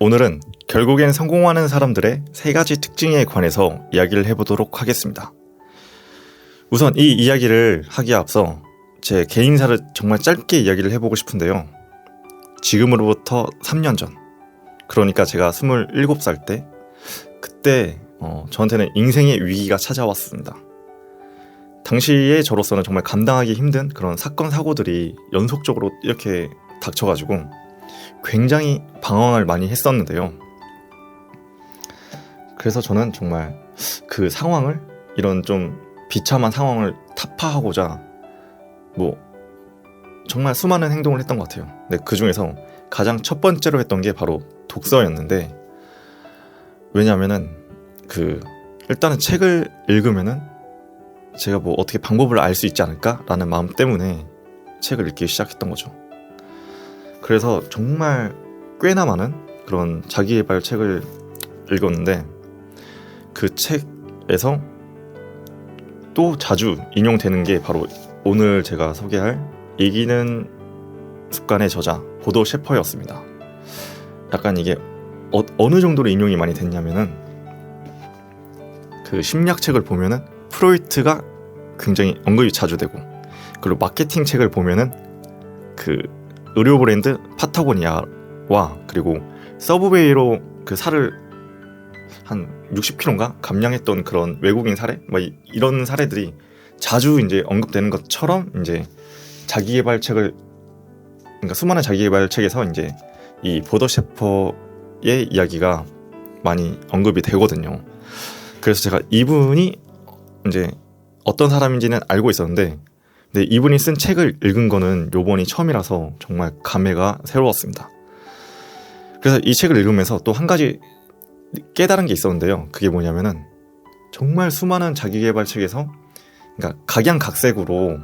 오늘은 결국엔 성공하는 사람들의 세 가지 특징에 관해서 이야기를 해보도록 하겠습니다. 우선 이 이야기를 하기에 앞서 제 개인사를 정말 짧게 이야기를 해보고 싶은데요. 지금으로부터 3년 전, 그러니까 제가 27살 때, 그때 어, 저한테는 인생의 위기가 찾아왔습니다. 당시에 저로서는 정말 감당하기 힘든 그런 사건 사고들이 연속적으로 이렇게 닥쳐가지고 굉장히 방황을 많이 했었는데요. 그래서 저는 정말 그 상황을 이런 좀 비참한 상황을 타파하고자 뭐 정말 수많은 행동을 했던 것 같아요. 근데 그 중에서 가장 첫 번째로 했던 게 바로 독서였는데 왜냐하면은 그 일단은 책을 읽으면은 제가 뭐 어떻게 방법을 알 수 있지 않을까라는 마음 때문에 책을 읽기 시작했던 거죠. 그래서 정말 꽤나 많은 그런 자기개발 책을 읽었는데 그 책에서 또 자주 인용되는 게 바로 오늘 제가 소개할 이기는 습관의 저자 보도 셰퍼였습니다. 약간 이게 어, 느 정도로 인용이 많이 됐냐면은 그 심리학 책을 보면은 프로이트가 굉장히 언급이 자주 되고 그리고 마케팅 책을 보면은 그 의료 브랜드 파타고니아와 그리고 서브웨이로 그 살을 한 60kg인가 감량했던 그런 외국인 사례 뭐 이런 사례들이 자주 이제 언급되는 것처럼 이제 자기개발책을 그러니까 수많은 자기개발책에서 이제 이 보더 셰퍼의 이야기가 많이 언급이 되거든요. 그래서 제가 이분이 이제 어떤 사람인지는 알고 있었는데 근데 이분이 쓴 책을 읽은 거는 요번이 처음이라서 정말 감회가 새로웠습니다. 그래서 이 책을 읽으면서 또 한 가지 깨달은 게 있었는데요. 그게 뭐냐면은 정말 수많은 자기개발 책에서 그러니까 각양각색으로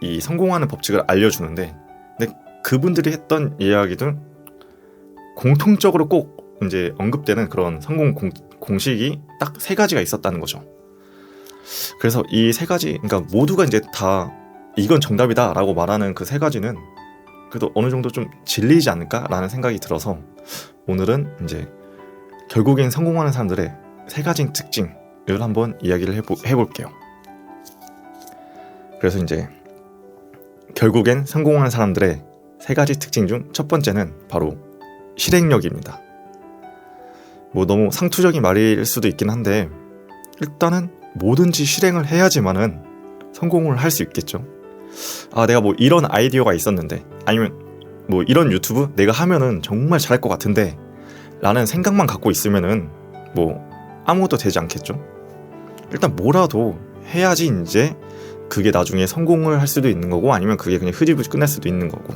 이 성공하는 법칙을 알려주는데 근데 그분들이 했던 이야기들 공통적으로 꼭 이제 언급되는 그런 성공 공, 공식이 딱 세 가지가 있었다는 거죠. 그래서 이 세 가지, 그러니까 모두가 이제 다 이건 정답이다라고 말하는 그 세 가지는 그래도 어느 정도 좀 진리이지 않을까라는 생각이 들어서 오늘은 이제 결국엔 성공하는 사람들의 세 가지 특징을 한번 이야기를 해보, 해볼게요. 그래서 이제 결국엔 성공하는 사람들의 세 가지 특징 중 첫 번째는 바로 실행력입니다. 뭐 너무 상투적인 말일 수도 있긴 한데 일단은 뭐든지 실행을 해야지만은 성공을 할 수 있겠죠. 아, 내가 뭐 이런 아이디어가 있었는데, 아니면 뭐 이런 유튜브 내가 하면은 정말 잘할 것 같은데, 라는 생각만 갖고 있으면은 뭐 아무것도 되지 않겠죠. 일단 뭐라도 해야지 이제 그게 나중에 성공을 할 수도 있는 거고 아니면 그게 그냥 흐지부지 끝날 수도 있는 거고.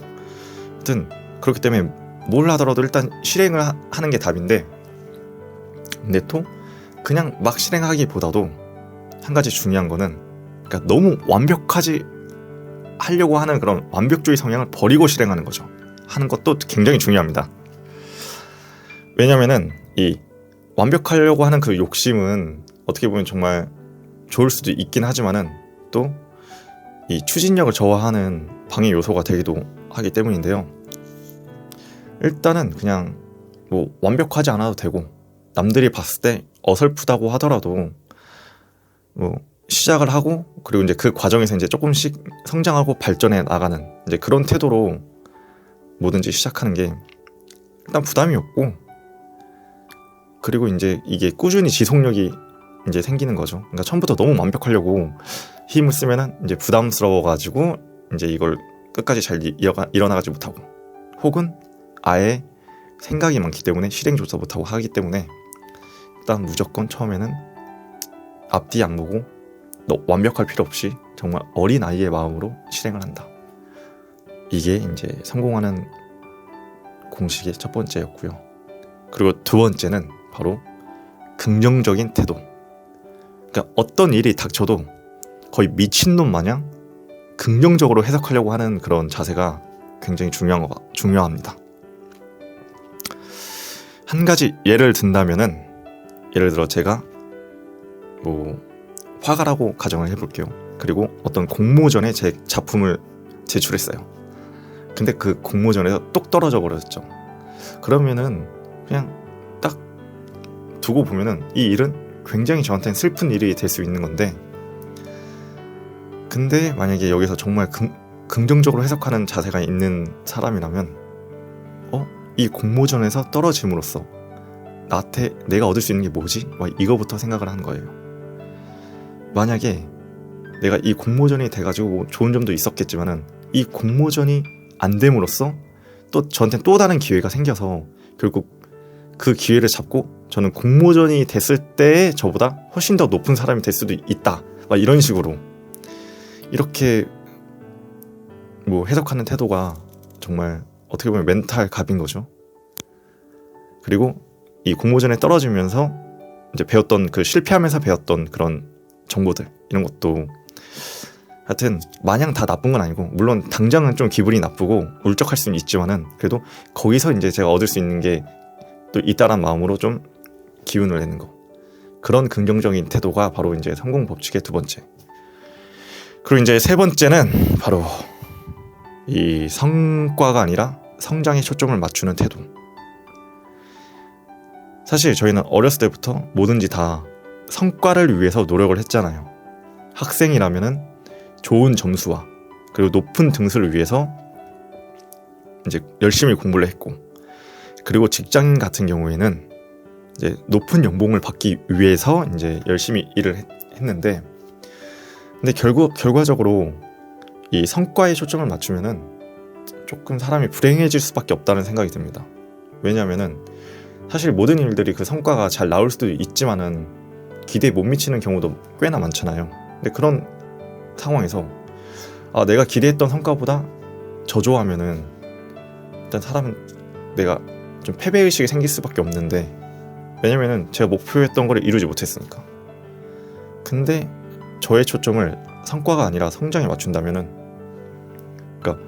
하여튼 그렇기 때문에 뭘 하더라도 일단 실행을 하는 게 답인데 근데 또 그냥 막 실행하기보다도 한 가지 중요한 거는 그러니까 너무 완벽하지 하려고 하는 그런 완벽주의 성향을 버리고 실행하는 거죠. 하는 것도 굉장히 중요합니다. 왜냐면은 이 완벽하려고 하는 그 욕심은 어떻게 보면 정말 좋을 수도 있긴 하지만은 또 이 추진력을 저하하는 방해 요소가 되기도 하기 때문인데요. 일단은 그냥 뭐 완벽하지 않아도 되고 남들이 봤을 때 어설프다고 하더라도 뭐 시작을 하고 그리고 이제 그 과정에서 이제 조금씩 성장하고 발전해 나가는 이제 그런 태도로 뭐든지 시작하는 게 일단 부담이 없고 그리고 이제 이게 꾸준히 지속력이 이제 생기는 거죠. 그러니까 처음부터 너무 완벽하려고 힘을 쓰면은 이제 부담스러워 가지고 이제 이걸 끝까지 잘 이어가, 일어나가지 못하고 혹은 아예 생각이 많기 때문에 실행조차 못하고 하기 때문에 일단 무조건 처음에는 앞뒤 안 보고 너 완벽할 필요 없이 정말 어린 아이의 마음으로 실행을 한다. 이게 이제 성공하는 공식의 첫 번째였고요. 그리고 두 번째는 바로 긍정적인 태도. 그러니까 어떤 일이 닥쳐도 거의 미친놈 마냥 긍정적으로 해석하려고 하는 그런 자세가 굉장히 중요한 거, 중요합니다. 한 가지 예를 든다면은 예를 들어 제가 뭐 화가라고 가정을 해볼게요. 그리고 어떤 공모전에 제 작품을 제출했어요. 근데 그 공모전에서 똑 떨어져 버렸죠. 그러면은 그냥 딱 두고 보면은 이 일은 굉장히 저한테는 슬픈 일이 될 수 있는 건데 근데 만약에 여기서 정말 긍, 긍정적으로 해석하는 자세가 있는 사람이라면 어? 이 공모전에서 떨어짐으로써 나한테 내가 얻을 수 있는 게 뭐지? 막 이거부터 생각을 하는 거예요. 만약에 내가 이 공모전이 돼가지고 뭐 좋은 점도 있었겠지만은 이 공모전이 안 됨으로써 또 저한테 또 다른 기회가 생겨서 결국 그 기회를 잡고 저는 공모전이 됐을 때 저보다 훨씬 더 높은 사람이 될 수도 있다. 막 이런 식으로 이렇게 뭐 해석하는 태도가 정말 어떻게 보면 멘탈 갑인 거죠. 그리고 이 공모전에 떨어지면서 이제 배웠던 그 실패하면서 배웠던 그런 정보들 이런 것도 하여튼 마냥 다 나쁜 건 아니고 물론 당장은 좀 기분이 나쁘고 울적할 수는 있지만은 그래도 거기서 이제 제가 얻을 수 있는 게 또 있다란 마음으로 좀 기운을 내는 거. 그런 긍정적인 태도가 바로 이제 성공 법칙의 두 번째. 그리고 이제 세 번째는 바로 이 성과가 아니라 성장에 초점을 맞추는 태도. 사실 저희는 어렸을 때부터 뭐든지 다 성과를 위해서 노력을 했잖아요 학생이라면은 좋은 점수와 그리고 높은 등수를 위해서 이제 열심히 공부를 했고 그리고 직장인 같은 경우에는 이제 높은 연봉을 받기 위해서 이제 열심히 일을 했, 했는데 근데 결국 결과적으로 이 성과에 초점을 맞추면은 조금 사람이 불행해질 수밖에 없다는 생각이 듭니다. 왜냐하면은 사실 모든 일들이 그 성과가 잘 나올 수도 있지만은 기대에 못 미치는 경우도 꽤나 많잖아요. 근데 그런 상황에서 아 내가 기대했던 성과보다 저조하면은 일단 사람은 내가 좀 패배 의식이 생길 수밖에 없는데 왜냐면은 제가 목표했던 걸 이루지 못했으니까. 근데 저의 초점을 성과가 아니라 성장에 맞춘다면은 그러니까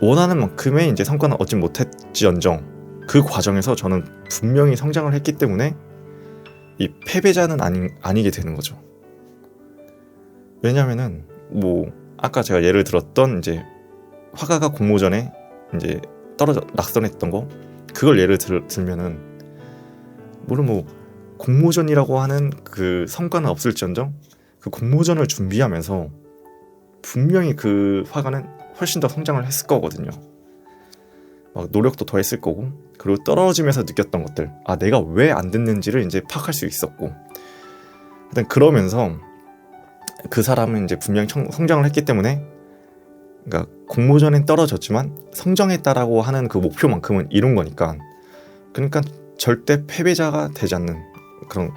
원하는 만큼의 이제 성과는 얻지 못했지언정 그 과정에서 저는 분명히 성장을 했기 때문에 이 패배자는 아니, 아니게 되는 거죠. 왜냐면은 뭐 아까 제가 예를 들었던 이제 화가가 공모전에 이제 떨어져 낙선했던 거 그걸 예를 들, 들면은 물론 뭐 공모전이라고 하는 그 성과는 없을지언정 그 공모전을 준비하면서 분명히 그 화가는 훨씬 더 성장을 했을 거거든요. 막 노력도 더 했을 거고 그리고 떨어지면서 느꼈던 것들. 아 내가 왜 안 됐는지를 이제 파악할 수 있었고. 일단 그러면서 그 사람은 이제 분명히 청, 성장을 했기 때문에 그러니까 공모전엔 떨어졌지만 성장했다라고 하는 그 목표만큼은 이룬 거니까. 그러니까 절대 패배자가 되지 않는 그런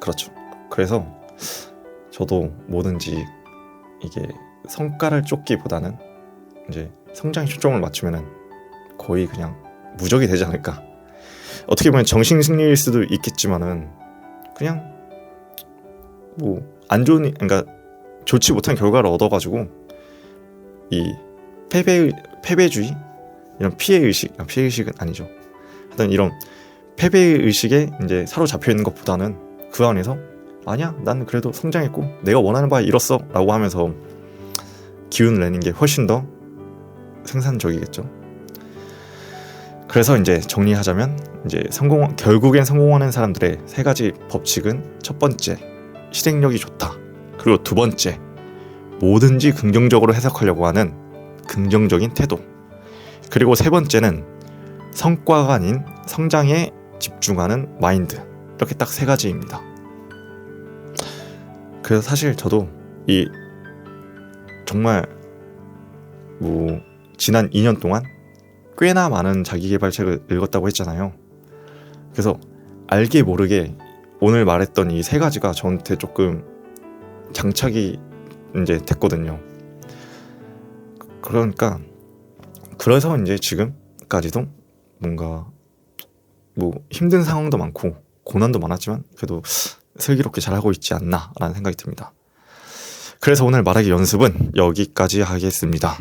그렇죠. 그래서 저도 뭐든지 이게 성과를 쫓기보다는 이제 성장에 초점을 맞추면은 거의 그냥 무적이 되지 않을까. 어떻게 보면 정신 승리일 수도 있겠지만은 그냥 뭐 안 좋은 그러니까 좋지 못한 결과를 얻어가지고 이 패배 패배주의 이런 피해 의식 아, 피해 의식은 아니죠. 하여튼 이런 패배 의식에 이제 사로잡혀 있는 것보다는 그 안에서 아니야 난 그래도 성장했고 내가 원하는 바에 이뤘어라고 하면서 기운을 내는 게 훨씬 더 생산적이겠죠. 그래서 이제 정리하자면 이제 성공 결국엔 성공하는 사람들의 세 가지 법칙은 첫 번째 실행력이 좋다. 그리고 두 번째 뭐든지 긍정적으로 해석하려고 하는 긍정적인 태도. 그리고 세 번째는 성과가 아닌 성장에 집중하는 마인드. 이렇게 딱 세 가지입니다. 그래서 사실 저도 이 정말 뭐 지난 2년 동안 꽤나 많은 자기개발책을 읽었다고 했잖아요. 그래서 알게 모르게 오늘 말했던 이 세 가지가 저한테 조금 장착이 이제 됐거든요. 그러니까 그래서 이제 지금까지도 뭔가 뭐 힘든 상황도 많고 고난도 많았지만 그래도 슬기롭게 잘하고 있지 않나라는 생각이 듭니다. 그래서 오늘 말하기 연습은 여기까지 하겠습니다.